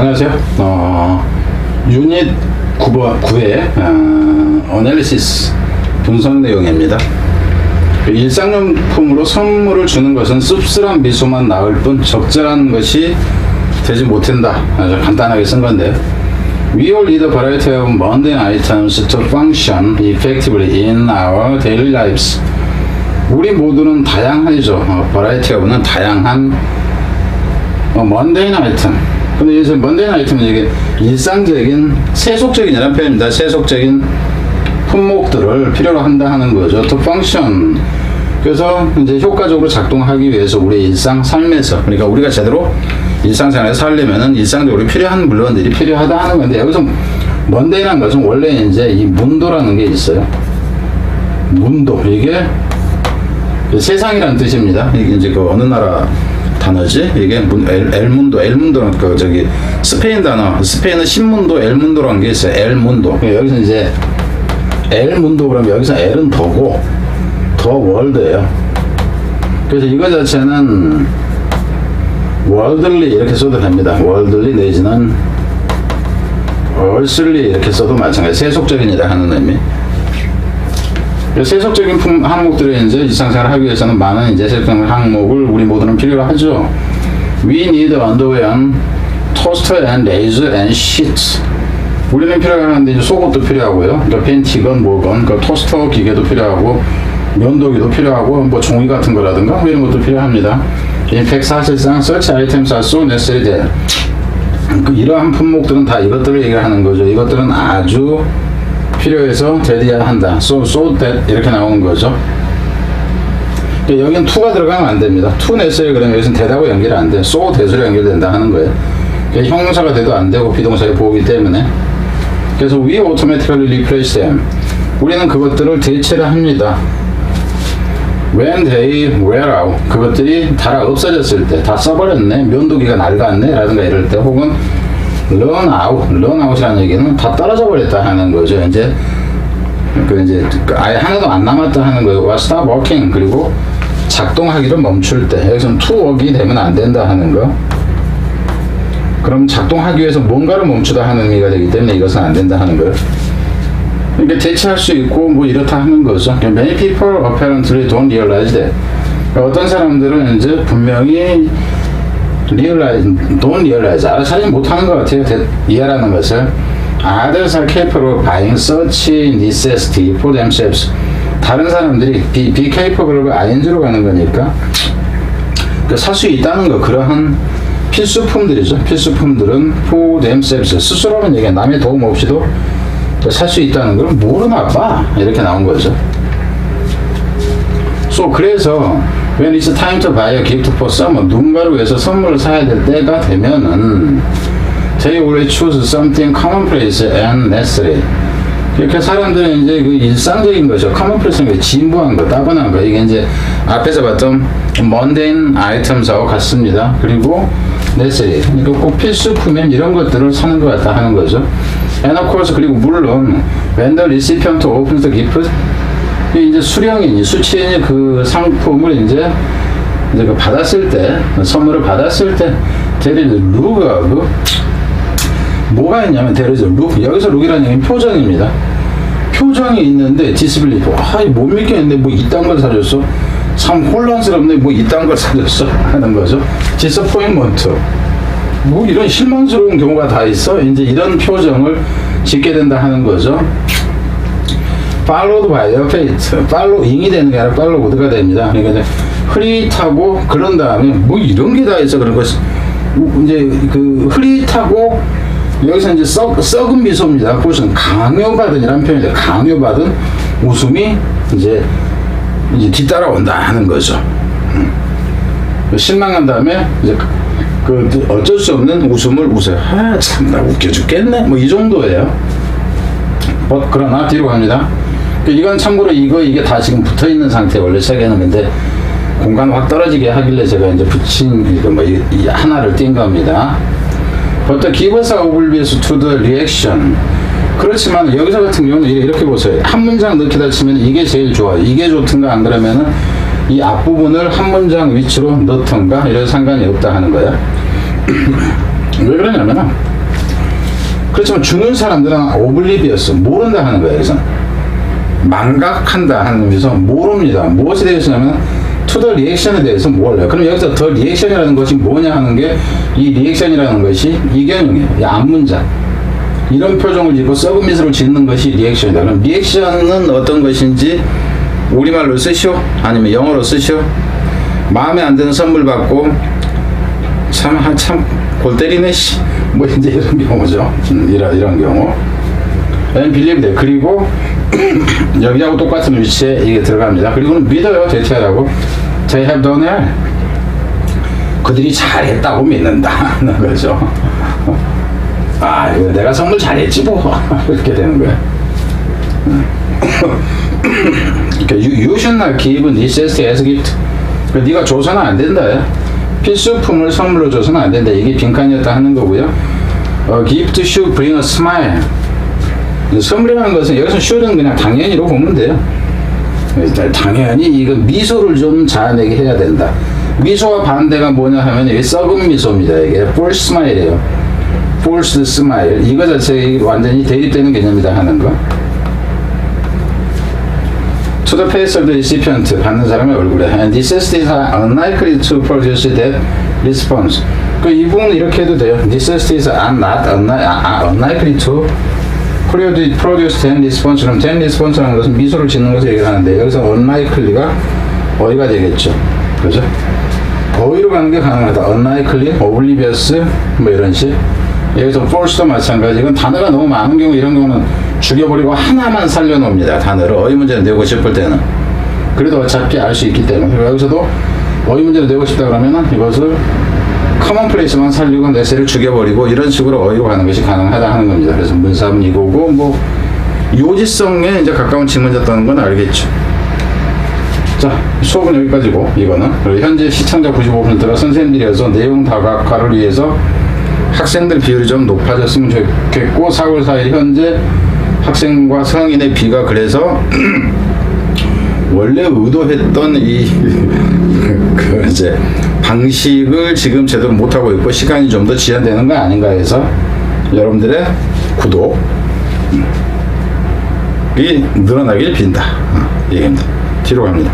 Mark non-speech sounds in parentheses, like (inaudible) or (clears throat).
안녕하세요. 어, 유닛 9번, 9회, 어, 어널리시스 분석 내용입니다. 그 일상용품으로 선물을 주는 것은 씁쓸한 미소만 나을 뿐 적절한 것이 되지 못한다. 아주 간단하게 쓴 건데요. We all need a variety of mundane items to function effectively in our daily lives. 우리 모두는 다양하죠. 어, variety of는 다양한 어, 먼데인 아이템. 근데 먼데인 아이템은 이게 일상적인 세속적인이라는 표현입니다. 세속적인 품목들을 필요로 한다 하는 거죠. to function. 그래서 이제 효과적으로 작동하기 위해서 우리 일상 삶에서 그러니까 우리가 제대로 일상생활에 살려면은 일상적으로 필요한 물건들이 필요하다 하는 건데 여기서 먼데인한 것은 원래 이제 이 문도라는 게 있어요. 문도 이게 세상이라는 뜻입니다. 이게 이제 그 어느 나라 단어지? 이게 문, 엘, 엘문도, 엘문도는 그 저기 스페인 단어, 스페인은 신문도, 엘문도라는 게 있어요. 엘문도. 여기서 이제 엘문도 그러면 여기서 엘은 더고 더 월드예요. 그래서 이거 자체는 월들리 이렇게 써도 됩니다. 월들리 내지는 얼슬리 이렇게 써도 마찬가지. 세속적인 이라 하는 의미. 세속적인 품, 항목들을 이제 일상생활을 하기 위해서는 많은 이제 세속적인 항목을 우리 모두는 필요로 하죠. We need underwear, toaster and razor and sheets. 우리는 필요한데 이제 속옷도 필요하고요. 그러니까 팬티건 뭐건, 그 토스터 기계도 필요하고, 면도기도 필요하고, 뭐 종이 같은 거라든가 뭐 이런 것도 필요합니다. Fact, 사실상 such items are so that 그 이러한 품목들은 다 이것들을 얘기하는 거죠. 이것들은 아주 필요해서 되어야 한다. So, so that 이렇게 나오는 거죠. 여기는 to가 들어가면 안 됩니다. to necessary 그러면 여기서는 되다고 연결이 안 돼. so that으로 연결된다 하는 거예요. 그러니까 형용사가 돼도 안 되고 비동사의 보호기 때문에. 그래서 we automatically replace them. 우리는 그것들을 대체를 합니다. When they wear out. 그것들이 다 없어졌을 때, 다 써버렸네, 면도기가 낡았네, 라든가 이럴 때, 혹은 run out이라는 얘기는 다 떨어져 버렸다 하는 거죠. 이제, 그 이제, 그 아예 하나도 안 남았다 하는 거예요. 와, stop working. 그리고 작동하기를 멈출 때, 여기서는 to work이 되면 안 된다 하는 거. 그럼 작동하기 위해서 뭔가를 멈추다 하는 의미가 되기 때문에 이것은 안 된다 하는 거예요. 그러니까 대체할 수 있고 뭐 이렇다 하는 거죠. 그러니까 Many people apparently don't realize that. 그러니까 어떤 사람들은 이제 분명히 realize, don't realize, 알아차리지 못하는 것 같아요. 대- 이해라는 것을. Others are capable of buying. 다른 사람들이 be capable가 ing로 가는 거니까 그 살 수 있다는 거 그러한 필수품들이죠. 필수품들은 for themselves 스스로는 얘기 남의 도움 없이도 살 수 있다는 걸 모르나 봐 이렇게 나온 거죠. So 그래서 when it's time to buy a gift for someone 누군가를 위해서 선물을 사야 될 때가 되면은 they always choose something commonplace and necessary. 이렇게 사람들은 이제 그 일상적인 거죠. 게 진부한 거, 따분한 거. 이게 이제 앞에서 봤던 mundane items하고 같습니다. 그리고 necessary. 그러니까 꼭 필수품인 이런 것들을 사는 것 같다 하는 거죠. And of course, 그리고 물론 when the recipient opens the gift, 이 이제 수령인이 수취인이 그 상품을 이제 이제 그 받았을 때 선물을 받았을 때 대리 룩가 그 뭐가 있냐면 대리죠 룩 여기서 룩이라는 얘기는 표정입니다. 표정이 있는데 디스플레이 아못 믿겠는데 뭐 이딴 걸 사줬어 참 혼란스럽네 뭐 이딴 걸 사줬어 하는 거죠. 디스포인먼트 뭐 이런 실망스러운 경우가 다 있어 이제 이런 표정을 짓게 된다 하는 거죠. 팔로우드 바이어 페이트 팔로잉이 되는 게 아니라 팔로우드가 됩니다. 그러니까 이제 흐릿하고 그런 다음에 뭐 이런 게 다 있어 그런 거 이제 그 흐릿하고 여기서 이제 썩, 썩은 미소입니다. 그것은 강요받은이라는 표현이죠. 강요받은 웃음이 이제 이제 뒤따라온다 하는 거죠. 음. 실망한 다음에 이제 그, 그 어쩔 수 없는 웃음을 웃어요. 아, 참, 나 웃겨 죽겠네. 뭐 이 정도예요. 어, 그러나 뒤로 갑니다. 그 이건 참고로 이거 이게 다 지금 붙어 있는 상태 원래 책에는 근데 공간 확 떨어지게 하길래 제가 이제 붙인 이거 뭐 이, 이 하나를 띈 겁니다. Us oblivious to the reaction. 그렇지만 여기서 같은 경우는 이렇게 보세요. 한 문장 넣기다 치면 이게 제일 좋아요. 이게 좋든가 안 그러면은 이 앞부분을 한 문장 위치로 넣던가 이런 상관이 없다 하는 거야. (clears throat) 왜 그러냐면은 그렇지만 주는 사람들은 오블리비어스 모른다 하는 거예요. 그래서 망각한다 하는 의미에서 모릅니다. 무엇에 대해서냐면 투더 리액션에 대해서 몰라요. 그럼 여기서 더 리액션이라는 것이 뭐냐 하는 게 이 리액션이라는 것이 이견형이에요. 이 앞문장. 이런 표정을 짓고 썩은 미소를 짓는 것이 리액션이다. 그럼 리액션은 어떤 것인지 우리말로 쓰시오? 아니면 영어로 쓰시오? 마음에 안 드는 선물 받고 참, 아, 참, 골 때리네, 씨. 뭐, 이제 이런 경우죠. 음, 이런, 이런 경우. Believe that. 그리고, (coughs) 여기하고 똑같은 위치에 이게 들어갑니다. 그리고는 믿어요, 제티하라고. They have done it. 그들이 잘했다고 믿는다. 하는 (laughs) 거죠. 아, 이거 내가 선물 잘했지, 뭐. (laughs) 이렇게 되는 거예요. (coughs) 그러니까 you, you give necessity as gift. 그러니까 네가 줘서는 안 된다. 필수품을 선물로 줘서는 안 된다. 이게 빈칸이었다 하는 거고요. 어, gift should bring a smile. 선물이라는 것은 여기서 should은 그냥 당연히로 보면 돼요. 당연히 이거 미소를 좀 자아내게 해야 된다. 미소와 반대가 뭐냐 하면 이게 썩은 미소입니다. 이게 false smile. 이거 자체가 완전히 대립되는 개념이다 하는 거. to face of the recipient 받는 사람의 얼굴에 and necessities are unlikely to produce that response 그이 부분은 이렇게 해도 돼요 necessities are not produce that response 그럼 that response라는 것은 미소를 짓는 것을 얘기하는데 여기서 unlikely가 어휘가 되겠죠. 그죠? 어휘로 가는 게 가능하다. unlikely, oblivious 뭐 이런 식. 여기서 false도 마찬가지 이건 단어가 너무 많은 경우 이런 경우는 죽여버리고 하나만 살려놓습니다 단어를. 어휘 문제를 내고 싶을 때는. 그래도 어차피 알 수 있기 때문에. 여기서도 어휘 문제를 내고 싶다 그러면은 이것을 커먼 플레이스만 살리고 내세를 죽여버리고 이런 식으로 어휘로 가는 것이 가능하다 하는 겁니다 그래서 문사은 이거고 뭐 요지성에 이제 가까운 질문이었다는 건 알겠죠 자, 수업은 여기까지고, 이거는. 현재 시청자 95%가 선생님들이어서 내용 다각화를 위해서 학생들 비율이 좀 높아졌으면 좋겠고, 4월 4일 현재 학생과 성인의 비가 그래서 (clears throat) 원래 의도했던 이, (laughs) 그, 이제, 방식을 지금 제대로 못하고 있고, 시간이 좀 더 지연되는 거 아닌가 해서 여러분들의 구독, 이 늘어나길 빈다. 어, 얘기입니다. 뒤로 갑니다.